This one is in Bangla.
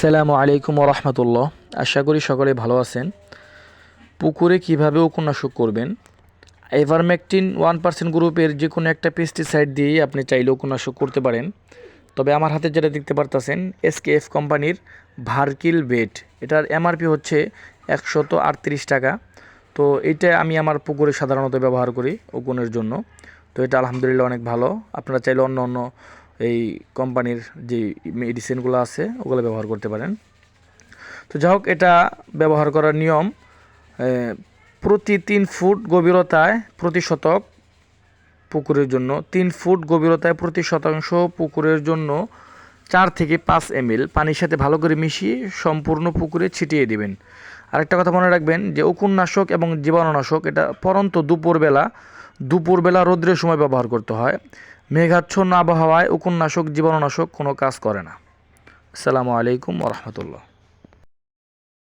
আসসালামু আলাইকুম রহমতুল্লাহ। আশা করি সকলে ভালো আছেন। পুকুরে কীভাবে উপন্যাসক করবেন? এভারমেকটিন ওয়ান পার্সেন্ট গ্রুপের যে কোনো একটা পেস্টিসাইড দিয়েই আপনি চাইলে উপন্যাসক করতে পারেন। তবে আমার হাতে যেটা দেখতে পারতেছেন এসকেএফ কোম্পানির ভার্কিল বেড এটার এমআরপি হচ্ছে একশত আটত্রিশ টাকা। তো এটা আমি আমার পুকুরে সাধারণত ব্যবহার করি উকুনের জন্য। তো এটা আলহামদুলিল্লাহ অনেক ভালো। আপনারা চাইলে অন্য অন্য এই কোম্পানির যে মেডিসিনগুলো আছে, ওগুলো ব্যবহার করতে পারেন। তো যাই হোক, এটা ব্যবহার করার নিয়ম প্রতি তিন ফুট গভীরতায় প্রতি শতক পুকুরের জন্য, তিন ফুট গভীরতায় প্রতি শতাংশ পুকুরের জন্য চার থেকে পাঁচ এমএল পানির সাথে ভালো করে মিশিয়ে সম্পূর্ণ পুকুরে ছিটিয়ে দিবেন। আরেকটা কথা মনে রাখবেন যে উকুননাশক এবং জীবাণুনাশক, এটা পরন্ত দুপুরবেলা দুপুরবেলা রৌদ্রের সময় ব্যবহার করতে হয়। মেঘাচ্ছন্ন আবহাওয়ায় উপন্যাসক জীবাণুনাশক কোনো কাজ করে না। আসসালামু আলাইকুম রহমতুল্লাহ।